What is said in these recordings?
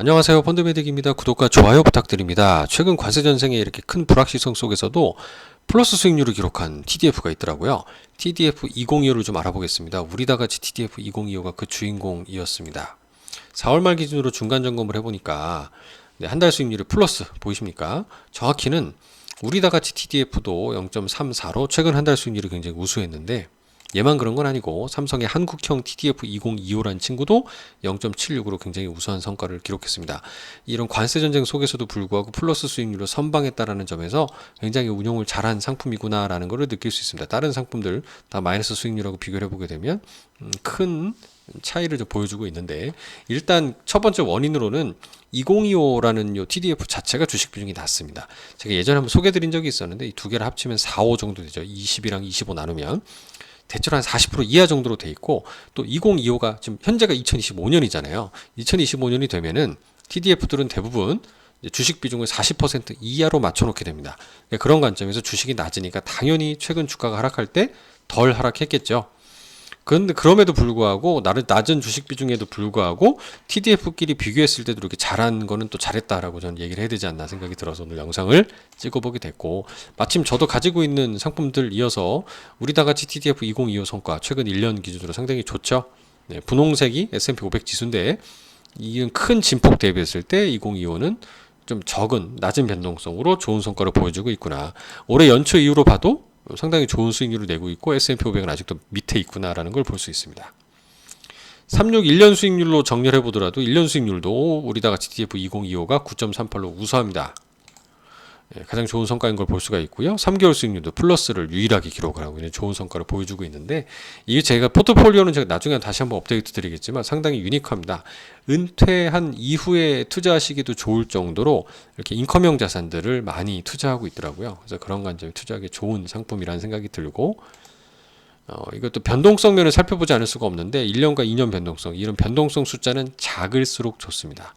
안녕하세요. 펀드메딕입니다. 구독과 좋아요 부탁드립니다. 최근 관세 전쟁의 이렇게 큰 불확실성 속에서도 플러스 수익률을 기록한 TDF가 있더라고요. TDF 2025를 좀 알아보겠습니다. 우리 다 같이 TDF 2025가 그 주인공이었습니다. 4월 말 기준으로 중간 점검을 해보니까 네, 한달 수익률이 플러스 보이십니까? 정확히는 우리 다 같이 TDF도 0.34로 최근 한 달 수익률이 굉장히 우수했는데 얘만 그런 건 아니고 삼성의 한국형 TDF 2025라는 친구도 0.76으로 굉장히 우수한 성과를 기록했습니다. 이런 관세 전쟁 속에서도 불구하고 플러스 수익률로 선방했다라는 점에서 굉장히 운용을 잘한 상품이구나라는 것을 느낄 수 있습니다. 다른 상품들 다 마이너스 수익률하고 비교를 해보게 되면 음, 큰 차이를 좀 보여주고 있는데 일단 첫 번째 원인으로는 2025라는 요 TDF 자체가 주식 비중이 낮습니다. 제가 예전에 한번 소개드린 적이 있었는데 이 두 개를 합치면 4, 5 정도 되죠. 20이랑 25 나누면 대체로 한 40% 이하 정도로 돼 있고 또 2025가 지금 현재가 2025년이잖아요. 2025년이 되면은 TDF들은 대부분 주식 비중을 40% 이하로 맞춰놓게 됩니다. 네, 그런 관점에서 주식이 낮으니까 당연히 최근 주가가 하락할 때 덜 하락했겠죠. 그런데 그럼에도 불구하고 나를 낮은 주식 비중에도 불구하고 TDF끼리 비교했을 때도 이렇게 잘한 거는 또 잘했다라고 저는 얘기를 해야 되지 않나 생각이 들어서 오늘 영상을 찍어보게 됐고 마침 저도 가지고 있는 상품들 이어서 우리 다 같이 TDF 2025 성과 최근 1년 기준으로 상당히 좋죠. 네, 분홍색이 S&P 500 지수인데 이건 큰 진폭 대비했을 때 2025는 좀 적은 낮은 변동성으로 좋은 성과를 보여주고 있구나. 올해 연초 이후로 봐도 상당히 좋은 수익률을 내고 있고 S&P 500은 아직도 밑에 있구나라는 걸 볼 수 있습니다. 36 1년 수익률로 정렬해 보더라도 1년 수익률도 우리 다 같이 TF 2025가 9.38로 우수합니다. 예, 가장 좋은 성과인 걸 볼 수가 있고요. 3개월 수익률도 플러스를 유일하게 기록을 하고 있는 좋은 성과를 보여주고 있는데 이게 제가 포트폴리오는 제가 나중에 다시 한번 업데이트 드리겠지만 상당히 유니크합니다. 은퇴한 이후에 투자하시기도 좋을 정도로 이렇게 인컴형 자산들을 많이 투자하고 있더라고요. 그래서 그런 관점에 투자하기 좋은 상품이라는 생각이 들고 어, 이것도 변동성 면을 살펴보지 않을 수가 없는데 1년과 2년 변동성 이런 변동성 숫자는 작을수록 좋습니다.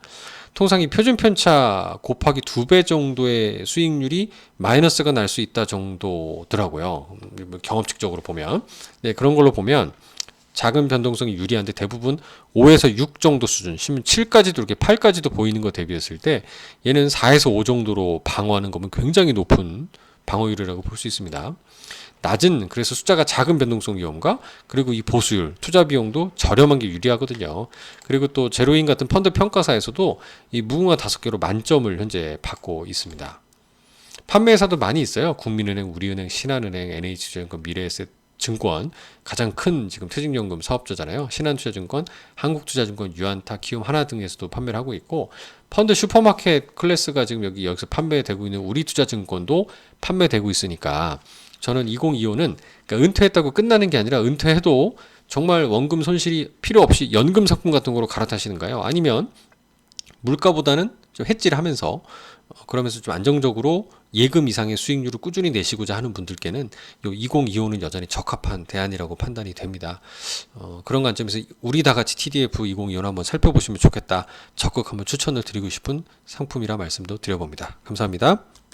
통상 이 표준 편차 곱하기 두 배 정도의 수익률이 마이너스가 날 수 있다 정도더라고요. 뭐 경험칙적으로 보면 네, 그런 걸로 보면 작은 변동성이 유리한데 대부분 5에서 6 정도 수준, 심지어 7까지도 이렇게 8까지도 보이는 거 대비했을 때 얘는 4에서 5 정도로 방어하는 거면 굉장히 높은 방어율이라고 볼 수 있습니다. 낮은 그래서 숫자가 작은 변동성 위험과 그리고 이 보수율 투자 비용도 저렴한 게 유리하거든요. 그리고 또 제로인 같은 펀드 평가사에서도 이 무궁화 다섯 개로 만점을 현재 받고 있습니다. 판매회사도 많이 있어요. 국민은행, 우리은행, 신한은행, NH투자증권, 미래에셋 증권 가장 큰 지금 퇴직연금 사업자잖아요. 신한투자증권, 한국투자증권, 유안타, 키움 하나 등에서도 판매를 하고 있고 펀드 슈퍼마켓 클래스가 지금 여기 여기서 판매되고 있는 우리투자증권도 판매되고 있으니까 저는 2025는 그러니까 은퇴했다고 끝나는 게 아니라 은퇴해도 정말 원금 손실이 필요 없이 연금 상품 같은 거로 갈아타시는가요? 아니면 물가보다는 좀 해지를 하면서 어, 그러면서 좀 안정적으로 예금 이상의 수익률을 꾸준히 내시고자 하는 분들께는 요 2025는 여전히 적합한 대안이라고 판단이 됩니다. 어, 그런 관점에서 우리 다 같이 TDF 2025는 한번 살펴보시면 좋겠다. 적극 한번 추천을 드리고 싶은 상품이라 말씀도 드려봅니다. 감사합니다.